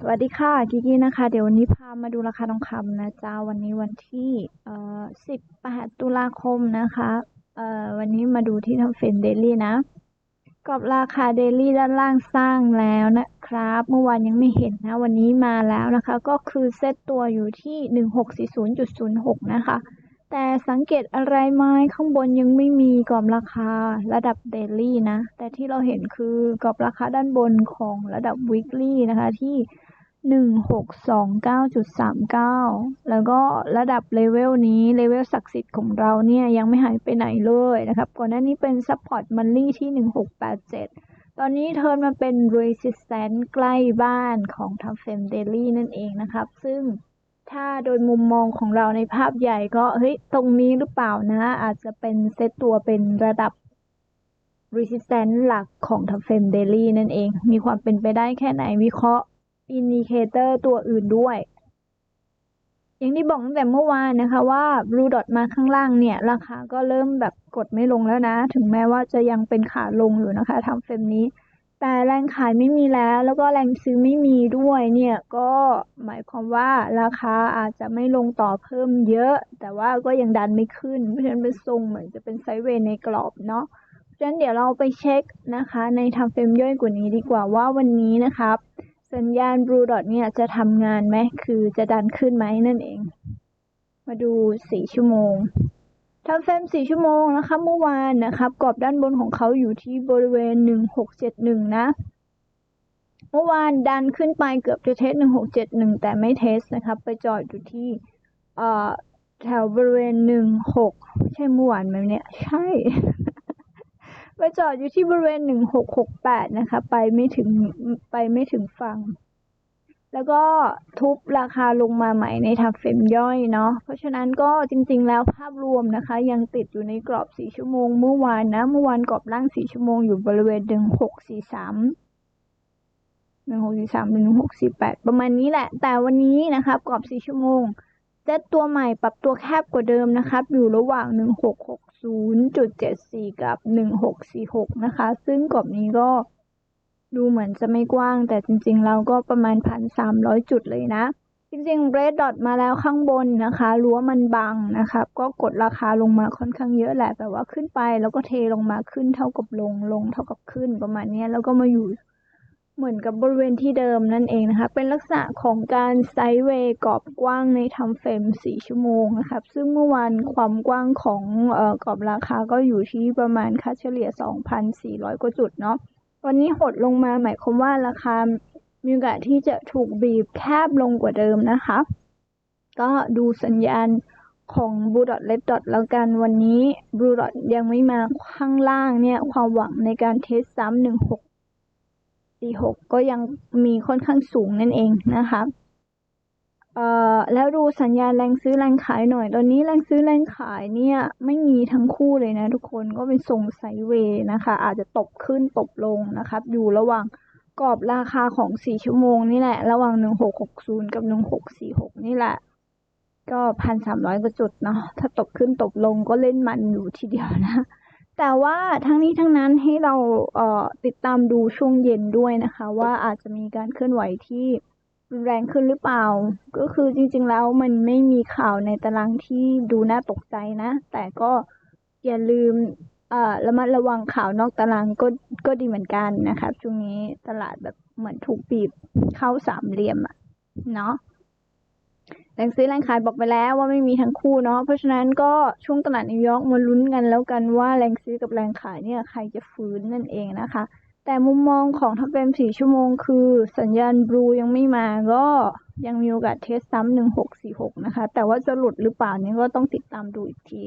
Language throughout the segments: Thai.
สวัสดีค่ะกิกี้นะคะ เดี๋ยววันนี้พามาดูราคาทองคำนะจ๊ะวันนี้วันที่เอ่อ18ตุลาคมนะคะเอ่อวันนี้มาดูที่ทำเฟนเดลี่นะกรอบราคาเดลี่ด้านล่างสร้างแล้วนะครับ เมื่อวานยังไม่เห็นนะ วันนี้มาแล้วนะคะ ก็คือเซตตัวอยู่ที่1640.06นะคะ แต่สังเกตอะไรไหมข้างบนยังไม่มีกรอบราคาระดับเดลี่นะ แต่ที่เราเห็นคือกรอบราคาด้านบนของระดับ weekly นะคะที่ หนึ่งหกสองเก้าจุดสามเก้าแล้วก็ระดับเลเวลนี้เลเวลศักดิ์สิทธิ์ของเราเนี่ยยังไม่หายไปไหนเลยนะครับ ก่อนหน้านี้เป็น support monthly ที่หนึ่งหกแปดเจ็ดตอนนี้เทิร์นมาเป็น resistance ใกล้บ้านของทางเฟมเดลี่นั่นเองนะครับ ซึ่งถ้าโดยมุมมองของเราในภาพใหญ่ก็เฮ้ยตรงนี้หรือเปล่านะ อาจจะเป็นเซตตัวเป็นระดับ resistance หลักของทางเฟมเดลี่นั่นเอง มีความเป็นไปได้แค่ไหนวิเคราะห์ อินดิเคเตอร์ตัวอื่นด้วย อย่างที่บอกตั้งแต่เมื่อวานนะคะว่าบลูดอทมาข้างล่างเนี่ย ราคาก็เริ่มแบบกดไม่ลงแล้วนะ ถึงแม้ว่าจะยังเป็นขาลงอยู่นะคะทำเฟรมนี้ แต่แรงขายไม่มีแล้ว แล้วก็แรงซื้อไม่มีด้วยเนี่ย ก็หมายความว่าราคาอาจจะไม่ลงต่อเพิ่มเยอะ แต่ว่าก็ยังดันไม่ขึ้น เพราะฉะนั้นเป็นทรงเหมือนจะเป็นไซด์เวย์ในกรอบเนาะเพราะฉะนั้นเดี๋ยวเราไปเช็คนะคะ ในทำเฟรมย่อยกว่านี้ดีกว่าว่าวันนี้นะครับ สัญญาณ Blue Dot เนี่ยจะทำงานไหม คือจะดันขึ้นไหมนั่นเอง มาดู 4 ชั่วโมงทำเฟรม 4 ชั่วโมงนะคะเมื่อวานนะครับ กรอบด้านบนของเขาอยู่ที่บริเวณ 1671 นะ เมื่อวานดันขึ้นไปเกือบจะเทส 1671 แต่ไม่เทสนะครับ ไปจอดอยู่ที่แถวบริเวณ 16 ใช่เมื่อวานไหมเนี่ย ใช่ ไปจอดอยู่ที่บริเวณหนึ่งหกหกแปดนะคะ ไปไม่ถึงไปไม่ถึงฝั่ง แล้วก็ทุบราคาลงมาใหม่ในทับเฟมย่อยเนาะ เพราะฉะนั้นก็จริง ๆ แล้วภาพรวมนะคะ ยังติดอยู่ในกรอบสี่ชั่วโมงเมื่อวานนะ เมื่อวานกรอบล่างสี่ชั่วโมงอยู่บริเวณหนึ่งหกสี่สามหนึ่งหกสี่สามหนึ่งหกสี่แปดประมาณนี้แหละ แต่วันนี้นะครับกรอบสี่ชั่วโมง เซตตัวใหม่ปรับตัวแคบกว่าเดิมนะครับ อยู่ระหว่างหนึ่งหกหก0.74 กับ 1646 นะคะ ซึ่งกรอบนี้ก็ดูเหมือนจะไม่กว้าง แต่จริงๆเราก็ประมาณ 1,300 จุดเลยนะ จริงๆ Red Dot มาแล้วข้างบนนะคะรั้วมันบังนะคะก็กดราคาลงมาค่อนข้างเยอะแหละ แต่ว่าขึ้นไปแล้วก็เทลงมาขึ้นเท่ากับลงลงเท่ากับขึ้นประมาณนี้แล้วก็มาอยู่ เหมือนกับบริเวณที่เดิมนั่นเองนะคะ เป็นลักษณะของการไซด์เวย์กรอบกว้างในทำเฟรม4 ชั่วโมงนะครับ ซึ่งเมื่อวานความกว้างของออกรอบราคาก็อยู่ที่ประมาณค่าเฉลี่ย 2,400 กว่าจุดเนาะ วันนี้หดลงมาหมายความว่าราคา มีโอกาสที่จะถูกบีบแคบลงกว่าเดิมนะคะ ก็ดูสัญญาณของบูดอทเลดดอทแล้วกันวันนี้บูดอทยังไม่มาข้างล่างเนี่ย ความหวังในการเทสซ้ำ หนึ่งหกสี่หกก็ยังมีค่อนข้างสูงนั่นเองนะคะเอ่อแล้วดูสัญญาณแรงซื้อแรงขายหน่อย ตอนนี้แรงซื้อแรงขายเนี่ยไม่มีทั้งคู่เลยนะทุกคนก็เป็นทรงไซเวย์นะคะ อาจจะตกขึ้นตกลงนะครับ อยู่ระหว่างกรอบราคาของสี่ชั่วโมงนี่แหละ ระหว่างหนึ่งหกหกศูนย์กับหนึ่งหกสี่หกนี่แหละ ก็พันสามร้อยกว่าจุดเนาะถ้าตกขึ้นตกลงก็เล่นมันอยู่ทีเดียวนะ แต่ว่าทั้งนี้ทั้งนั้นให้เราเอ่อติดตามดูช่วงเย็นด้วยนะคะ ว่าอาจจะมีการเคลื่อนไหวที่รุนแรงขึ้นหรือเปล่า ก็คือจริงๆแล้วมันไม่มีข่าวในตารางที่ดูน่าตกใจนะ แต่ก็อย่าลืมเอ่อระมัดระวังข่าวนอกตารางก็ก็ดีเหมือนกันนะคะช่วงนี้ตลาดแบบเหมือนถูกบีบเข้าสามเหลี่ยมอะเนาะ แรงซื้อแรงขายบอกไปแล้วว่าไม่มีทั้งคู่เนาะเพราะฉะนั้นก็ช่วงตลาดนิวยอร์กมาลุ้นกันแล้วกันว่าแรงซื้อกับแรงขายเนี่ยใครจะฟื้นนั่นเองนะคะ แต่มุมมองของทัพเป็นสี่ชั่วโมงคือ สัญญาณบลูยังไม่มาก็ยังมีโอกาสเทสซ้ำหนึ่งหกสี่หกนะคะ แต่ว่าจะหลุดหรือเปล่านี่ก็ต้องติดตามดูอีกที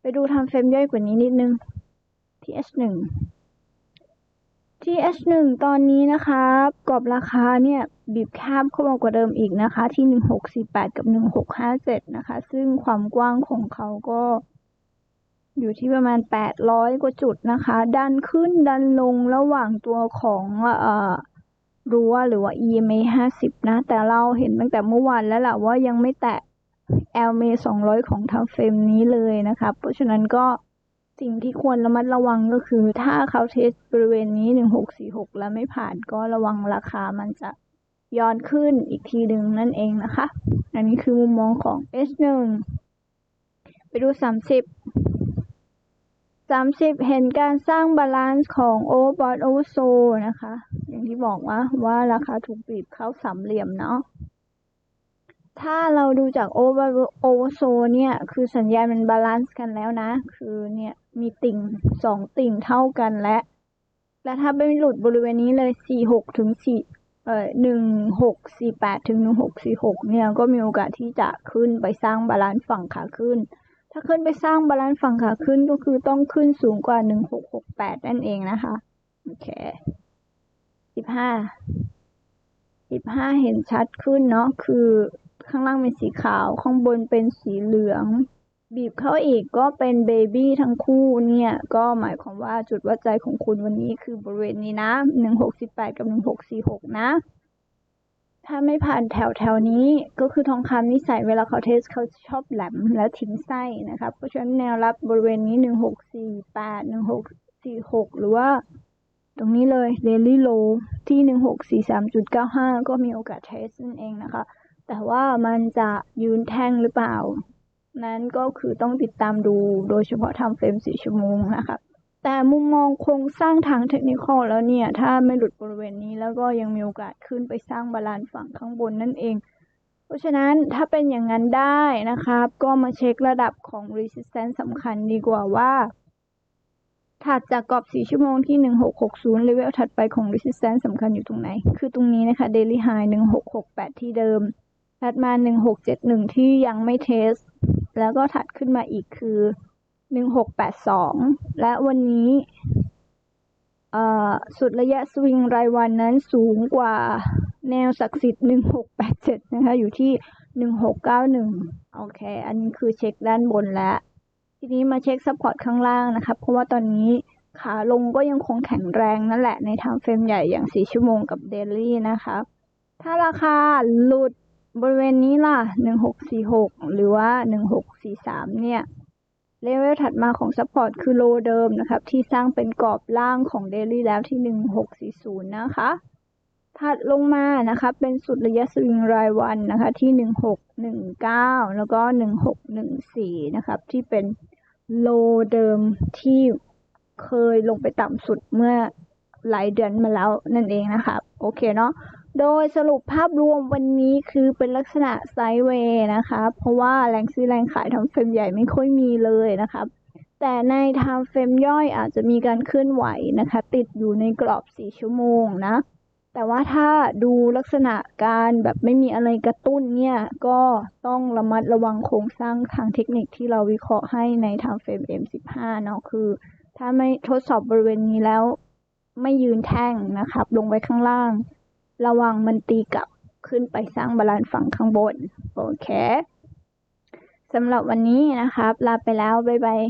ไปดูทำเฟรมย่อยกว่านี้นิดนึง TH หนึ่ง TH1 ตอนนี้นะคะกรอบราคาเนี่ยบีบแคบเข้ามากว่าเดิมอีกนะคะ ที่ 1648 กับ 1657 นะคะ ซึ่งความกว้างของเขาก็อยู่ที่ประมาณ 800 กว่าจุดนะคะ ดันขึ้นดันลงระหว่างตัวของเอ่อรั้วหรือว่า EMA 50 นะ แต่เราเห็นตั้งแต่เมื่อวานแล้วแหละว่ายังไม่แตะ LMA 200 ของทางเฟรมนี้เลยนะคะ เพราะฉะนั้นก็ สิ่งที่ควรระมัดระวังก็คือถ้าเขาเทสบริเวณนี้ 1646 แล้วไม่ผ่านก็ระวังราคามันจะย้อนขึ้นอีกทีหนึ่งนั่นเองนะคะ อันนี้คือมุมมองของ S1 ไปดู 30 30 เห็นการสร้างบาลานซ์ของโอเวอร์บอทโอเวอร์โซนะคะ อย่างที่บอกว่าว่าราคาถูกบีบเข้าสามเหลี่ยมเนาะถ้าเราดูจากโอเวอร์โอเวอร์โซเนี่ย คือสัญญาณมันบาลานซ์กันแล้วนะ คือเนี่ย มีติ่งสองติ่งเท่ากันและ และถ้าไม่หลุดบริเวณนี้เลย46ถึง4เอ่อ1648ถึง1646เนี่ยก็มีโอกาสที่จะขึ้นไปสร้างบาลานซ์ฝั่งขาขึ้น ถ้าขึ้นไปสร้างบาลานซ์ฝั่งขาขึ้นก็คือต้องขึ้นสูงกว่า1668นั่นเองนะคะโอเค15 15เห็นชัดขึ้นเนาะคือข้างล่างเป็นสีขาวข้างบนเป็นสีเหลือง บีบเข้าอีกก็เป็นเบบี้ทั้งคู่เนี่ย ก็หมายความว่าจุดวัดใจของคุณวันนี้คือบริเวณนี้นะ 1618 กับ 1646 นะ ถ้าไม่ผ่านแถวแถวนี้ก็คือทองคำนิสัยเวลาเขาเทสเขาชอบแหลมและทิ้งไส้นะครับ เพราะฉะนั้นแนวรับบริเวณนี้ 1648 1646 หรือว่าตรงนี้เลย daily low ที่ 1643.95 ก็มีโอกาสเทสนั่นเองนะคะ แต่ว่ามันจะยืนแท่งหรือเปล่า นั้นก็คือต้องติดตามดูโดยเฉพาะทำเฟรม4ชั่วโมงนะคะแต่มุมมองโครงสร้างทางเทคนิคแล้วเนี่ย ถ้าไม่หลุดบริเวณนี้แล้วก็ยังมีโอกาสขึ้นไปสร้างบาลานซ์ฝั่งข้างบนนั่นเอง เพราะฉะนั้นถ้าเป็นอย่างนั้นได้นะครับ ก็มาเช็คระดับของ resistance สำคัญดีกว่าว่า ถัดจากกรอบ 4 ชั่วโมงที่ 1660 เลเวลถัดไปของ resistance สำคัญอยู่ตรงไหน คือตรงนี้นะคะ daily high 1668 ที่เดิมถัดมา 1671 ที่ยังไม่เทส แล้วก็ถัดขึ้นมาอีกคือ1682และวันนี้อ่อสุดระยะสวิงรายวันนั้นสูงกว่าแนวศักดิ์สิทธิ์1687นะคะ อยู่ที่1691โอเค อันนี้คือเช็คด้านบนแล้ว ทีนี้มาเช็คซัพพอร์ตข้างล่างนะครับเพราะว่าตอนนี้ขาลงก็ยังคงแข็งแรงนั่นแหละในทางเฟรมใหญ่อย่าง4ชั่วโมงกับเดลี่นะคะ ถ้าราคาหลุด บริเวณนี้ล่ะ 1646 หรือว่า 1643 เนี่ย เลเวลถัดมาของซัพพอร์ตคือโลเดิมนะครับ ที่สร้างเป็นกรอบล่างของเดลี่แล้วที่ 1640 นะคะถัดลงมานะคะ เป็นสุดระยะสวิงรายวันนะคะ ที่ 1619 แล้วก็ 1614 นะครับ ที่เป็นโลเดิมที่เคยลงไปต่ำสุดเมื่อหลายเดือนมาแล้วนั่นเองนะคะ โอเคเนาะ โดยสรุปภาพรวมวันนี้คือเป็นลักษณะไซด์เวย์นะคะ เพราะว่าแรงซื้อแรงขายทำเฟรมใหญ่ไม่ค่อยมีเลยนะครับ แต่ในทำเฟรมย่อยอาจจะมีการเคลื่อนไหวนะคะ ติดอยู่ในกรอบ 4 ชั่วโมงนะ แต่ว่าถ้าดูลักษณะการแบบไม่มีอะไรกระตุ้นเนี่ย ก็ต้องระมัดระวังโครงสร้างทางเทคนิคที่เราวิเคราะห์ให้ในทางเฟรม M15 เนาะคือ ถ้าไม่ทดสอบบริเวณนี้แล้วไม่ยืนแท่งนะครับ ลงไปข้างล่าง ระวังมันตีกลับขึ้นไปสร้างบาลานซ์ฝั่งข้างบน โอเคสำหรับวันนี้นะครับ ลาไปแล้ว บ๊ายบาย